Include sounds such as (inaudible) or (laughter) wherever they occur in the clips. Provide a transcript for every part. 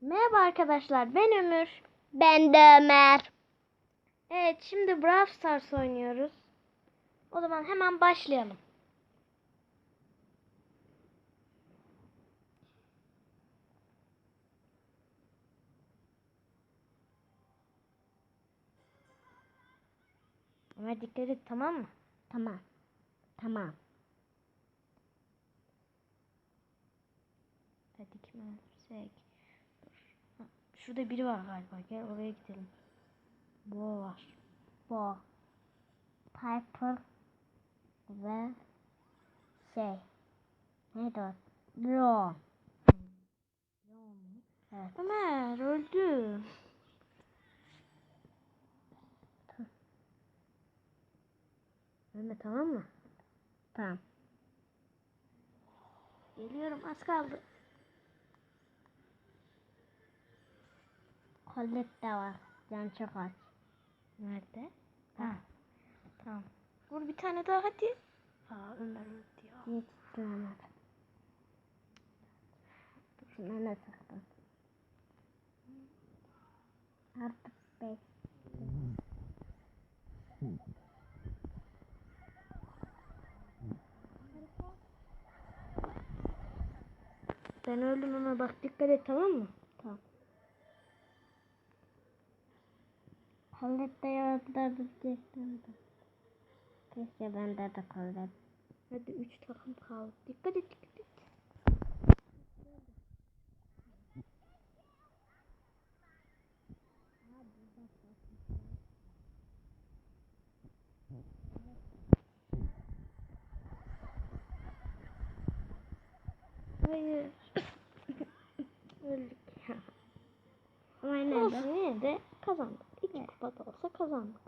Merhaba arkadaşlar ben Ömür. Ben de Ömer. Evet şimdi Brawl Stars oynuyoruz. O zaman hemen başlayalım. Ömer dikkat et tamam mı? Tamam. Tamam. Hadi kim öldürsek. Şurada biri var galiba. Gel oraya gidelim. Bu var. Bu. Piper ve şey. Neydi o? Ron. Evet. Ömer öldü. Ölme tamam mı? Tamam. Geliyorum az kaldı. Colette de var. Can çok aç. Nerede? Ha. Tamam. Vur bir tane daha hadi. Aa Ömer öldü ya. Hiç tutamadım. Şuna ne sıktın? Artık beş. Ben öldüm ama bak dikkat et tamam mı? Colette yaratabilecektim de. Keşke bende de Colette. Hadi 3 takım kaldı. Dikkat et dikkat et. Hayır. (coughs) Öldük. Ama yine de kazandık. Kupa da olsa kazandık.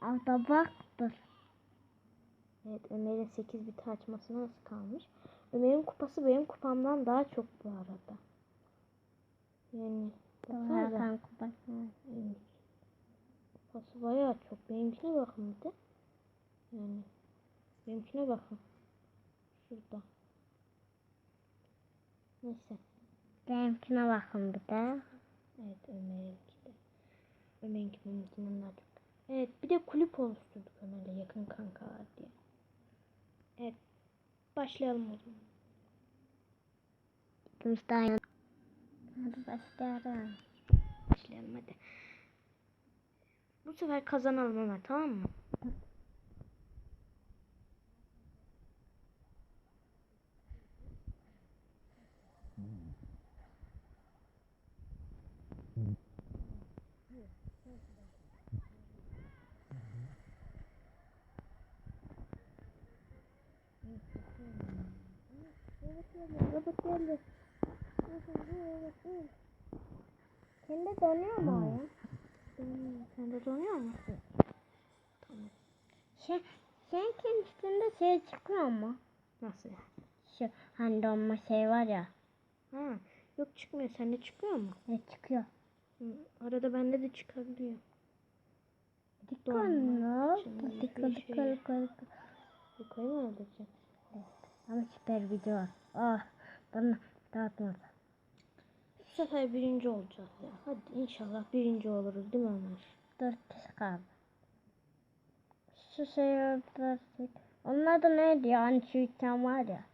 Alta baktır. Evet Ömer'in 8 bit açmasına nasıl kalmış? Ömer'in kupası benim kupamdan daha çok bu arada. Yani. Hakan kupasına. Evet. Kupası bayağı çok. Benimkine bakın bir de. Yani benimkine bakın. Şurada. Neyse. Benimkine bakın bir de. Evet Ömer'inki de. Ömer'inki benimkinden daha çok. Evet bir de kulüp oluşturduk Ömer'le yakın kankalar diye. Evet. Başlayalım o zaman. İkimiz de aynı. Hadi başlayalım. Başlayalım hadi. Bu sefer kazanalım Ömer tamam mı? Robot geldi. Kendi dönüyor mu o ya? Hmm, Sende donuyor mu? Tamam. Şey, senin üstünde şey çıkıyor mu? Nasıl ya? Şu hani donma şey var ya. Ha, yok çıkmıyor. Sende çıkıyor mu? Ne çıkıyor? Hı, arada bende de çıkabiliyor. Dikkat Donma. ne? Şimdi bir Dikkat şey- dikkat dikkat. Yukarı mı öldüreceksin? Ama süper video var. Ah bana dağıtmadı. Bu sefer birinci olacağız ya. Hadi inşallah birinci oluruz değil mi Ömer? Dört kişi kaldı. Şu şey öldürsek. Onun adı neydi ya? Hani şu iken var ya.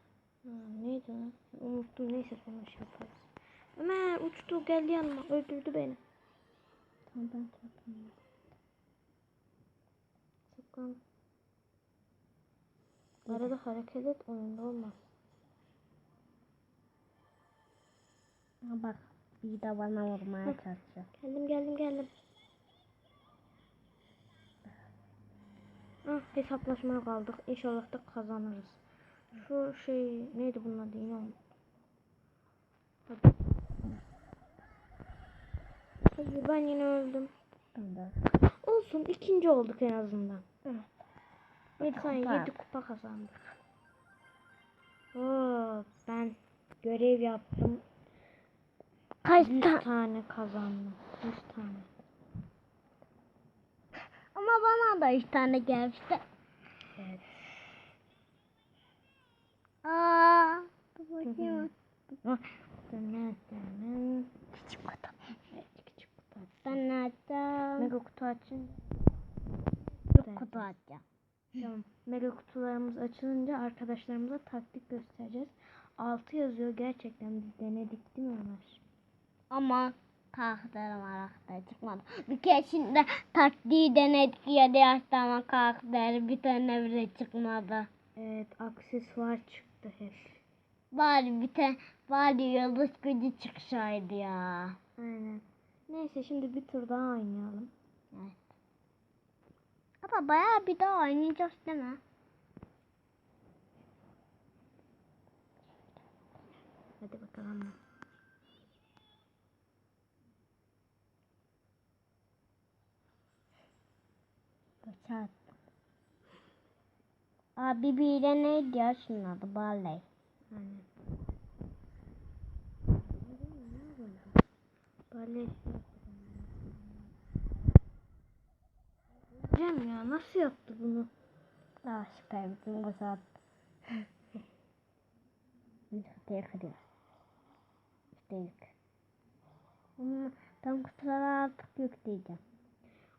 Ha, neydi lan? Unuttum neyse sonra şey yaparız. Ömer uçtu geldi yanıma öldürdü beni. Tamam ben tutayım. Saklan. Arada hareket et oyunda olmaz. Ha bak bir de bana vurmaya çalışıyor. Geldim geldim geldim. Ah hesaplaşmaya kaldık. İnşallah da kazanırız. Şu şey neydi bunun adı unuttum. Hadi. Hadi ben yine öldüm. Olsun ikinci olduk en azından. Sen kupa. 7 kupa kazandık. Oo, ben görev yaptım. Kaç 100 tane? kazandım. 100 tane. Ama bana da üç tane gelmişti. Evet. Aa Küçük kutu. Küçük kutu. Ben nerede? Mega kutu açın. Kutu açacağım. Tamam. Mega kutularımız açılınca arkadaşlarımıza taktik göstereceğiz. 6 yazıyor gerçekten biz denedik değil mi Ömer? Ama karakter çıkmadı. Bir kere şimdi taktiği denedik ya yaşlama karakter bir tane bile çıkmadı. Evet aksesuar çıktı hep. Bari bir tane bari yıldız gücü çıksaydı ya. Aynen. Neyse şimdi bir tur daha oynayalım. Evet. Ama bayağı bir daha oynayacağız değil mi? Hadi bakalım. Kaçar. Abi bir de neydi ya şunun adı? Barley. Aynen. Cem ya nasıl yaptı bunu? Aa süper bütün bu saat. (laughs) Kırıyoruz. İşte yük. Ama ben kutulara artık yükleyeceğim.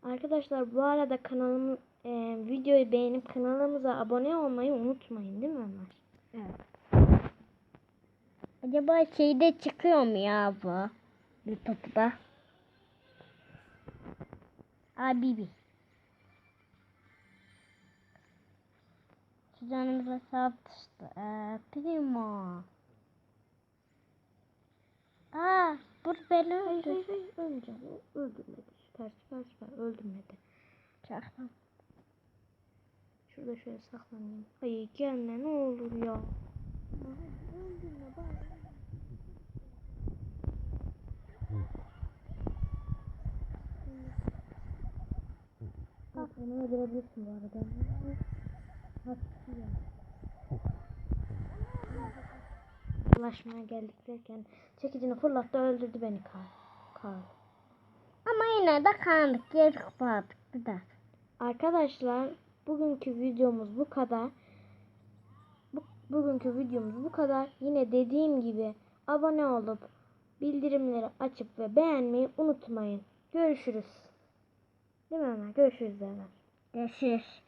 Arkadaşlar bu arada kanalımı e, videoyu beğenip kanalımıza abone olmayı unutmayın değil mi Ömer? Evet. Acaba şeyde çıkıyor mu ya bu? YouTube'da. Abi bir. Şu canımıza saptıştı. Ee, primo. Aa, bu beni öldürdü. O Öldürmedi. Süper süper süper öldürmedi. Çaktım. Şurada şöyle saklanayım. Hayır gelme ne olur ya. Öldürme bari. Bak onu öldürebilirsin bu arada. Hakkı ya. Ulaşmaya geldik derken çekicini fırlattı öldürdü beni Karl. Karl. Ama yine de kandık. Geri kapadık. Bir daha. Arkadaşlar bugünkü videomuz bu kadar. Bu, bugünkü videomuz bu kadar. Yine dediğim gibi abone olup bildirimleri açıp ve beğenmeyi unutmayın. Görüşürüz. Değil mi Ömer? Görüşürüz Ömer. Görüşürüz.